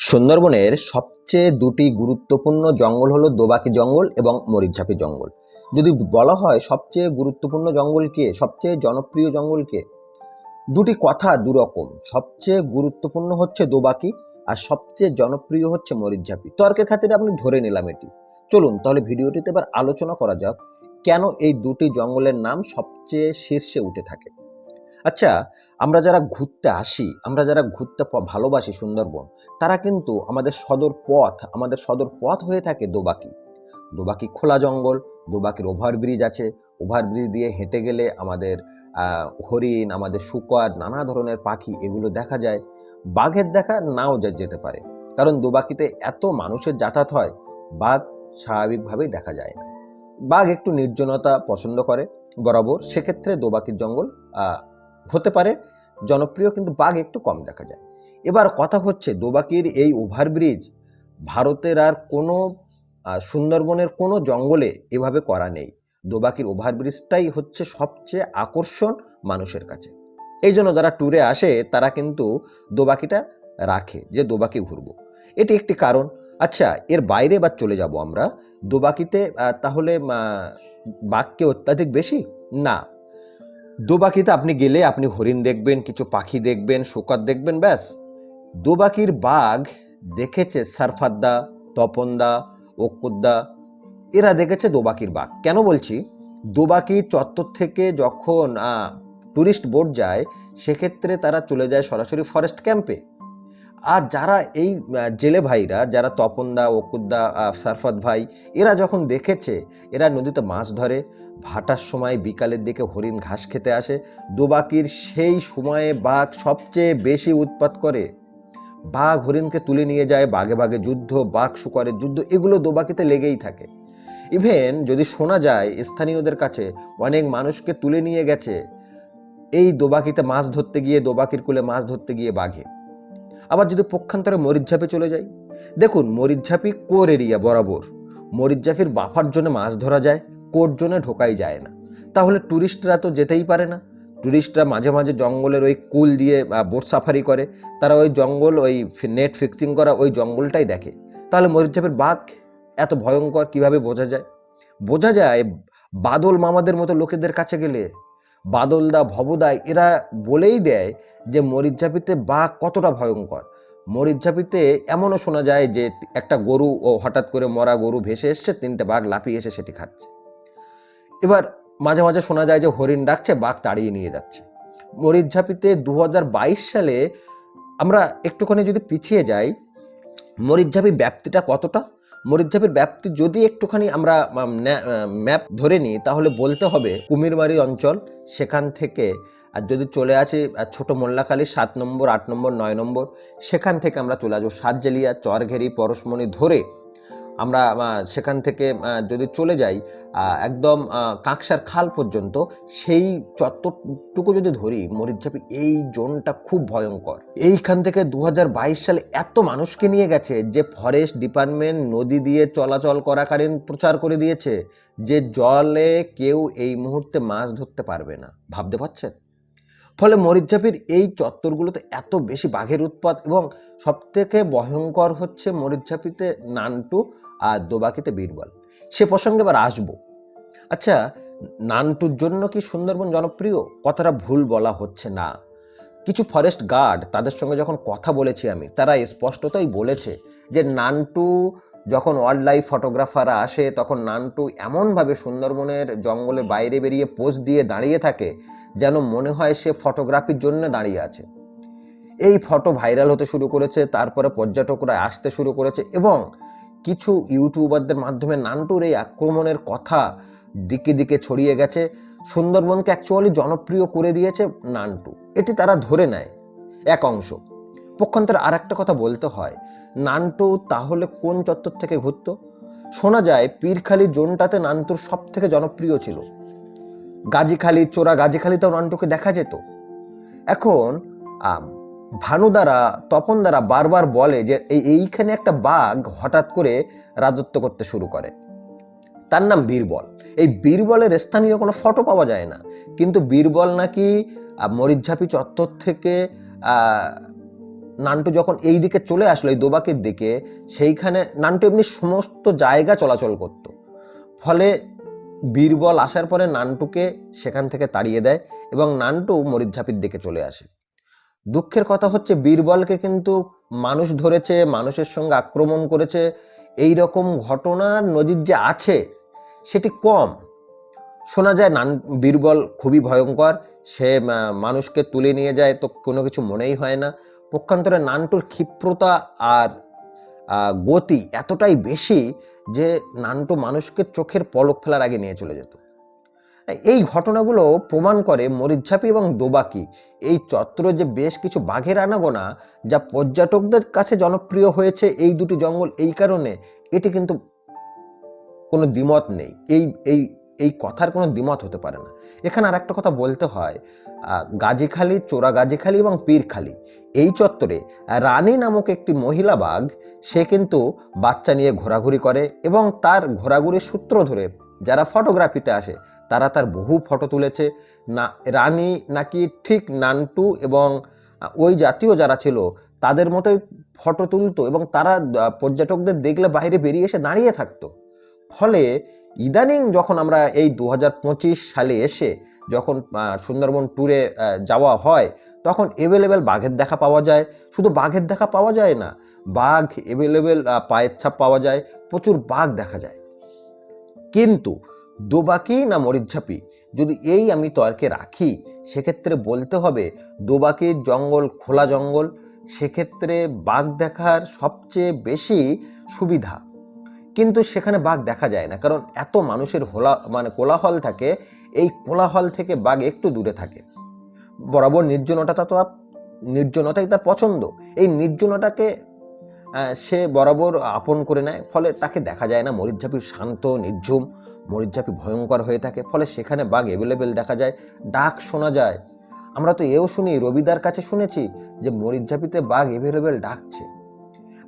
সুন্দরবনের সবচেয়ে দুটি গুরুত্বপূর্ণ জঙ্গল হলো দোবাকি জঙ্গল এবং মরিচঝাপি জঙ্গল। যদি বলা হয় সবচেয়ে গুরুত্বপূর্ণ জঙ্গল কে, সবচেয়ে জনপ্রিয় জঙ্গল কে? দুটি কথা দুরকম। সবচেয়ে গুরুত্বপূর্ণ হচ্ছে দোবাকি আর সবচেয়ে জনপ্রিয় হচ্ছে মরিচঝাপি। তর্কের খাতিরে আপনি ধরে নিলাম এটি। চলুন তাহলে ভিডিওটিতে এবার আলোচনা করা যাক, কেন এই দুটি জঙ্গলের নাম সবচেয়ে শীর্ষে উঠে থাকে? আচ্ছা আমরা যারা ঘুরতে আসি, আমরা যারা ঘুরতে ভালোবাসি সুন্দরবন, তারা কিন্তু আমাদের সদর পথ, আমাদের সদর পথ হয়ে থাকে দোবাকি। দোবাকি খোলা জঙ্গল, দোবাকির ওভারব্রিজ আছে। ওভারব্রিজ দিয়ে হেঁটে গেলে আমাদের হরিণ, আমাদের শুকর, নানা ধরনের পাখি, এগুলো দেখা যায়। বাঘের দেখা নাও যেতে পারে। কারণ দোবাকিতে এত মানুষের যাতায়াত হয়, বাঘ স্বাভাবিকভাবেই দেখা যায় না। বাঘ একটু নির্জনতা পছন্দ করে, বরাবর। সেক্ষেত্রে দোবাকির জঙ্গল হতে পারে, জনপ্রিয় কিন্তু বাঘ একটু কম দেখা যায়। এবার কথা হচ্ছে দোবাকির এই ওভারব্রিজ, ভারতের আর কোনো সুন্দরবনের কোনো জঙ্গলে এভাবে করা নেই। দোবাকির ওভারব্রিজটাই হচ্ছে সবচেয়ে আকর্ষণ মানুষের কাছে। এই জন্য যারা ট্যুরে আসে, তারা কিন্তু দোবাকিটা রাখে, যে দোবাকি ঘুরবো। এটি একটি কারণ। আচ্ছা এর বাইরে এবার চলে যাব আমরা? দোবাকিতে তাহলে বাঘকে অত্যাধিক বেশি? না। দোবাকিতে আপনি গেলে আপনি হরিণ দেখবেন কিছু পাখি দেখবেন শুকর দেখবেন ব্যাস। দোবাকির বাঘ দেখেছে সারফাদ্দা তপনদা ওকুদ্দা এরা দেখেছে দোবাকির বাঘ। কেন বলছি? দোবাকি চত্বর থেকে যখন টুরিস্ট বোট যায় সেক্ষেত্রে তারা চলে যায় সরাসরি ফরেস্ট ক্যাম্পে আর যারা এই জেলে ভাইরা যারা তপনদা ওকুদ্দা আহ, সারফাত ভাই এরা যখন দেখেছে এরা নদীতে মাছ ধরে ভাটার সময় বিকালের দিকে হরিণ ঘাস খেতে আসে, দোবাকির সেই সময়ে বাঘ সবচেয়ে বেশি উৎপাত করে। বাঘ হরিণকে তুলে নিয়ে যায় বাঘে বাঘে যুদ্ধ, বাঘ শুকরের যুদ্ধ, এগুলো দোবাকিতে লেগেই থাকে। ইভেন যদি শোনা যায় স্থানীয়দের কাছে, অনেক মানুষকে তুলে নিয়ে গেছে, এই দোবাকিতে মাছ ধরতে গিয়ে, দোবাকির কুলে মাছ ধরতে গিয়ে বাঘে। আবার যদি পক্ষান্তরে মরিচঝাপে চলে যাই দেখুন মরিচঝাপি কোর এরিয়া বরাবর। মরিচঝাপির বাফার জন্য মাছ ধরা যায় কোর জন্য ঢোকাই যায় না। তাহলে ট্যুরিস্টরা তো যেতেই পারে না। ট্যুরিস্টরা মাঝে মাঝে জঙ্গলের ওই কুল দিয়ে বোট সাফারি করে। তারা ওই জঙ্গল, ওই নেট ফিক্সিং করা ওই জঙ্গলটাই দেখে। তাহলে মরিচঝাপের বাঘ এত ভয়ঙ্কর কীভাবে বোঝা যায়? বোঝা যায় বাদল মামাদের মতো লোকেদের কাছে গেলে। বাদলদা ভবদা এরা বলেই দেয় যে মরিচঝাপিতে বাঘ কতটা ভয়ঙ্কর। মরিচঝাপিতে এমনও শোনা যায় যে একটা গরু ও হঠাৎ করে মরা গরু ভেসে এসছে, তিনটে বাঘ লাফিয়ে এসে সেটি খাচ্ছে। এবার মাঝে মাঝে শোনা যায় যে হরিণ ডাকছে, বাঘ তাড়িয়ে নিয়ে যাচ্ছে। মরিচঝাপিতে দু সালে আমরা একটুখানি যদি পিছিয়ে যাই মরিচঝাপি ব্যাপ্তিটা কতটা? মরিচঝাপির ব্যাপ্তি যদি একটুখানি আমরা ম্যাপ ধরে নিই, তাহলে বলতে হবে কুমিরমারি অঞ্চল সেখান থেকে, আর যদি চলে আসি ছোট মোল্লাখালী সাত নম্বর, আট নম্বর, নয় নম্বর, সেখান থেকে আমরা চলে আসব সাতজেলিয়া চরঘেরি, পরশমণি ধরে আমরা সেখান থেকে যদি চলে যাই একদম কাঁকসার খাল পর্যন্ত, সেই চত্বরটুকু যদি ধরি মরিচঝাপি এই জোনটা খুব ভয়ঙ্কর। এইখান থেকে দু হাজার বাইশ সালে এত মানুষকে নিয়ে গেছে, যে ফরেস্ট ডিপার্টমেন্ট নদী দিয়ে চলাচল করাকালীন প্রচার করে দিয়েছে, যে জলে কেউ এই মুহূর্তে মাছ ধরতে পারবে না। ভাবতে পারছেন? ফলে মরিচঝাপির এই চত্বরগুলোতে এত বেশি বাঘের উৎপাত এবং সবথেকে ভয়ঙ্কর হচ্ছে মরিচঝাপিতে নানটু আর দোবাকিতে বীরবল। সে প্রসঙ্গে এবার আসব। আচ্ছা নানটুর জন্য কি সুন্দরবন জনপ্রিয়? কথাটা ভুল বলা হচ্ছে না। কিছু ফরেস্ট গার্ড তাদের সঙ্গে যখন কথা বলেছি আমি, তারা স্পষ্টতই বলেছে যে নানটু যখন ওয়াইল্ড লাইফ ফটোগ্রাফাররা আসে, তখন নানটু এমনভাবে সুন্দরবনের জঙ্গলে বাইরে বেরিয়ে পোজ দিয়ে দাঁড়িয়ে থাকে, যেন মনে হয় সে ফটোগ্রাফির জন্য দাঁড়িয়ে আছে। এই ফটো ভাইরাল হতে শুরু করেছে, তারপরে পর্যটকরা আসতে শুরু করেছে এবং কিছু ইউটিউবারদের মাধ্যমে নানটুর এই আক্রমণের কথা দিকে দিকে ছড়িয়ে গেছে। সুন্দরবনকে অ্যাকচুয়ালি জনপ্রিয় করে দিয়েছে নানটু। এটি তারা ধরে নেয়। এক অংশ। পক্ষান্তরে আর একটা কথা বলতে হয়, নানটু তাহলে কোন চত্বর থেকে ঘুরত? শোনা যায় পীরখালি জোনটাতে নান্টুর সব থেকে জনপ্রিয় ছিল। গাজীখালি, চোরা গাজীখালিতেও নানটুকে দেখা যেত। এখন ভানু দ্বারা, তপন দ্বারা বারবার বলে যে এই এইখানে একটা বাঘ হঠাৎ করে রাজত্ব করতে শুরু করে। তার নাম বীরবল। এই বীরবলের স্থানীয় কোনো ফটো পাওয়া যায় না। কিন্তু বীরবল নাকি মরিচঝাপি চত্বর থেকে নান্টু যখন এই দিকে চলে আসলো, এই দোবাকের দিকে, সেইখানে নান্টু এমনি সমস্ত জায়গা চলাচল করত। ফলে বীরবল আসার পরে নান্টুকে সেখান থেকে তাড়িয়ে দেয় এবং নান্টু মরিচঝাপির দিকে চলে আসে। দুঃখের কথা হচ্ছে, বীরবলকে কিন্তু মানুষ ধরেছে, মানুষের সঙ্গে আক্রমণ করেছে। এই রকম ঘটনার নজির যে আছে, সেটি কম। শোনা যায়, নান, বীরবল খুবই ভয়ঙ্কর। সে মানুষকে তুলে নিয়ে যায়, তো কোনো কিছু মনেই হয় না। পক্ষান্তরে নানটুর ক্ষিপ্রতা আর গতি এতটাই বেশি যে নানটু মানুষকে চোখের পলক ফেলার আগে নিয়ে চলে যেত। এই ঘটনাগুলো প্রমাণ করে মরিচঝাপি এবং দোবাকি এই চত্বর যে বেশ কিছু বাঘের আনাগোনা যা পর্যটকদের কাছে জনপ্রিয় হয়েছে এই দুটি জঙ্গল এই কারণে এটি কিন্তু কোনো দ্বিমত নেই। এই এই এই কথার কোনো দ্বিমত হতে পারে না। এখানে আর একটা কথা বলতে হয় গাজীখালি, চোরা গাজীখালি এবং পীরখালি এই চত্বরে রানী নামক একটি মহিলা বাঘ, সে কিন্তু বাচ্চা নিয়ে ঘোরাঘুরি করে এবং তার ঘোরাঘুরির সূত্র ধরে যারা ফটোগ্রাফিতে আসে, তারা তার বহু ফটো তুলেছে। না, রানী নাকি ঠিক নান্টু এবং ওই জাতীয় যারা ছিল, তাদের মতোই ফটো তুলতো এবং তারা পর্যটকদের দেখলে বাইরে বেরিয়ে এসে দাঁড়িয়ে থাকতো। ফলে ইদানিং যখন আমরা এই দু হাজার পঁচিশ সালে এসে যখন সুন্দরবন ট্যুরে যাওয়া হয়, তখন এভেলেবেল বাঘের দেখা পাওয়া যায়। শুধু বাঘের দেখা পাওয়া যায় না, বাঘ এভেলেবেল পায়ের ছাপ পাওয়া যায়, প্রচুর বাঘ দেখা যায়। কিন্তু দোবাকি না মরিচঝাপি, যদি এই আমি তর্কে রাখি, সেক্ষেত্রে বলতে হবে দোবাকির জঙ্গল খোলা জঙ্গল, সেক্ষেত্রে বাঘ দেখার সবচেয়ে বেশি সুবিধা কিন্তু সেখানে বাঘ দেখা যায় না। কারণ এত মানুষের হোলা মানে কোলাহল থাকে, এই কোলাহল থেকে বাঘ একটু দূরে থাকে। বরাবর নির্জনতা তো নির্জনতাই তার পছন্দ। এই নির্জনতাকে সে বরাবর আপন করে নেয়, ফলে তাকে দেখা যায় না। মরিচঝাপি শান্ত, নির্ঝুম, মরিচঝাপি ভয়ঙ্কর হয়ে থাকে, ফলে সেখানে বাঘ অ্যাভেলেবেল দেখা যায়, ডাক শোনা যায়। আমরা তো এও শুনি, রবিদার কাছে শুনেছি যে মরিচঝাপিতে বাঘ অ্যাভেলেবেল ডাকছে।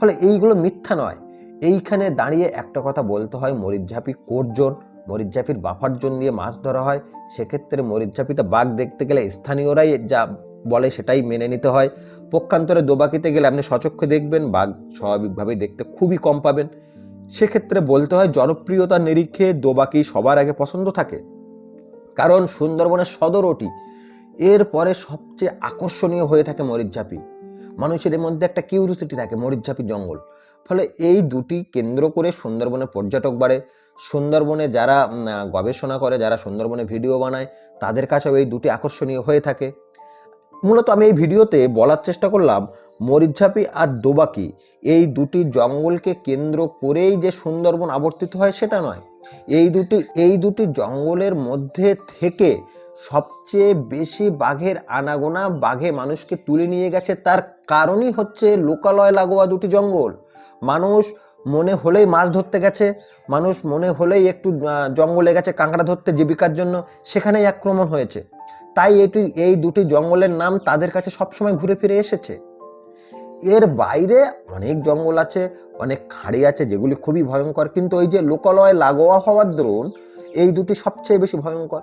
ফলে এইগুলো মিথ্যা নয়। এইখানে দাঁড়িয়ে একটা কথা বলতে হয় মরিচঝাপি কোর্জন মরিচঝাপির বাফার জোন দিয়ে মাছ ধরা হয়, সেক্ষেত্রে মরিচঝাপিতে বাঘ দেখতে গেলে স্থানীয়রাই যা বলে সেটাই মেনে নিতে হয়। পক্ষান্তরে দোবাকিতে গেলে আপনি সচক্ষে দেখবেন, বাঘ স্বাভাবিকভাবেই দেখতে খুবই কম পাবেন। সেক্ষেত্রে বলতে হয় জনপ্রিয়তার নিরিখে দোবাকি সবার আগে পছন্দ থাকে। কারণ সুন্দরবনের সদর ওটি। এরপরে সবচেয়ে আকর্ষণীয় হয়ে থাকে মরিচঝাপি মানুষের মধ্যে একটা কিউরিসিটি থাকে মরিচঝাপি জঙ্গল। ফলে এই দুটি কেন্দ্র করে সুন্দরবনে পর্যটক বাড়ে। সুন্দরবনে যারা গবেষণা করে, যারা সুন্দরবনে ভিডিও বানায়, তাদের কাছেও এই দুটি আকর্ষণীয় হয়ে থাকে। মূলত আমি এই ভিডিওতে বলার চেষ্টা করলাম, মরিচঝাপি আর দোবাকি। এই দুটি জঙ্গলকে কেন্দ্র করেই যে সুন্দরবন আবর্তিত হয়, সেটা নয়। এই দুটি এই দুটি জঙ্গলের মধ্যে থেকে সবচেয়ে বেশি বাঘের আনাগোনা বাঘে মানুষকে তুলে নিয়ে গেছে। তার কারণই হচ্ছে লোকালয় লাগোয়া দুটি জঙ্গল। মানুষ মনে হলেই মাছ ধরতে গেছে, মানুষ মনে হলেই একটু জঙ্গলে গেছে, কাঁকড়া ধরতে জীবিকার জন্য সেখানেই আক্রমণ হয়েছে। তাই এটি, এই দুটি জঙ্গলের নাম তাদের কাছে সবসময় ঘুরে ফিরে এসেছে। এর বাইরে অনেক জঙ্গল আছে, অনেক খাড়ি আছে যেগুলি খুবই ভয়ঙ্কর, কিন্তু ওই যে লোকালয় লাগোয়া হওয়ার দরুন এই দুটি সবচেয়ে বেশি ভয়ঙ্কর।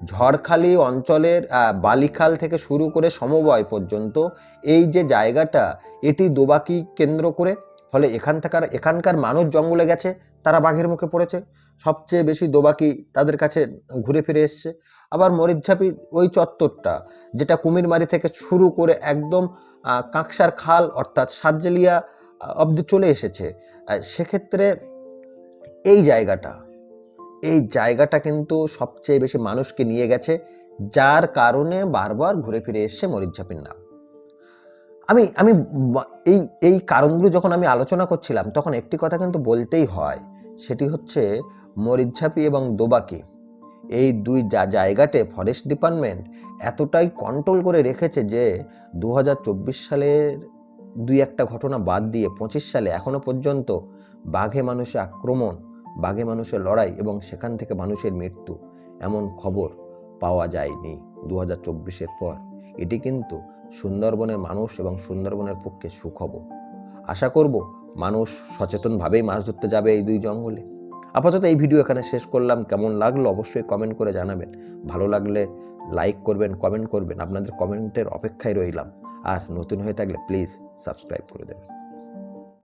ঝড়খালি অঞ্চলের বালিখাল থেকে শুরু করে সমবয় পর্যন্ত এই যে জায়গাটা, এটি দোবাকি কেন্দ্র করে ফলে এখান থাকার, এখানকার মানুষ জঙ্গলে গেছে, তারা বাঘের মুখে পড়েছে। সবচেয়ে বেশি দোবাকি তাদের কাছে ঘুরে ফিরে এসছে। আবার মরিচঝাপি ওই চত্বরটা, যেটা কুমিরমারি থেকে শুরু করে একদম কাঁকসার খাল অর্থাৎ সাতজেলিয়া অব্দি চলে এসেছে। সেক্ষেত্রে এই জায়গাটা এই জায়গাটা কিন্তু সবচেয়ে বেশি মানুষকে নিয়ে গেছে, যার কারণে বারবার ঘুরে ফিরে এসছে মরিচঝাপির নাম। আমি আমি এই এই কারণগুলো যখন আমি আলোচনা করছিলাম, তখন একটি কথা কিন্তু বলতেই হয়, সেটি হচ্ছে মরিচঝাপি এবং দোবাকি। এই দুই যা জায়গাতে ফরেস্ট ডিপার্টমেন্ট এতটাই কন্ট্রোল করে রেখেছে যে দু হাজার চব্বিশ সালের দুই একটা ঘটনা বাদ দিয়ে পঁচিশ সালে এখনও পর্যন্ত বাঘে মানুষে আক্রমণ, বাঘে মানুষের লড়াই এবং সেখান থেকে মানুষের মৃত্যু এমন খবর পাওয়া যায়নি দু হাজার পর। এটি কিন্তু সুন্দরবনের মানুষ এবং সুন্দরবনের পক্ষে সুখবর। আশা করব মানুষ সচেতনভাবেই মাছ ধরতে যাবে এই দুই জঙ্গলে। আপাতত এই ভিডিও এখানে শেষ করলাম। কেমন লাগল অবশ্যই কমেন্ট করে জানাবেন। ভালো লাগলে লাইক করবেন কমেন্ট করবেন। আপনাদের কমেন্টের অপেক্ষায় রইলাম। আর নতুন হয়ে থাকলে প্লিজ সাবস্ক্রাইব করে দেবেন।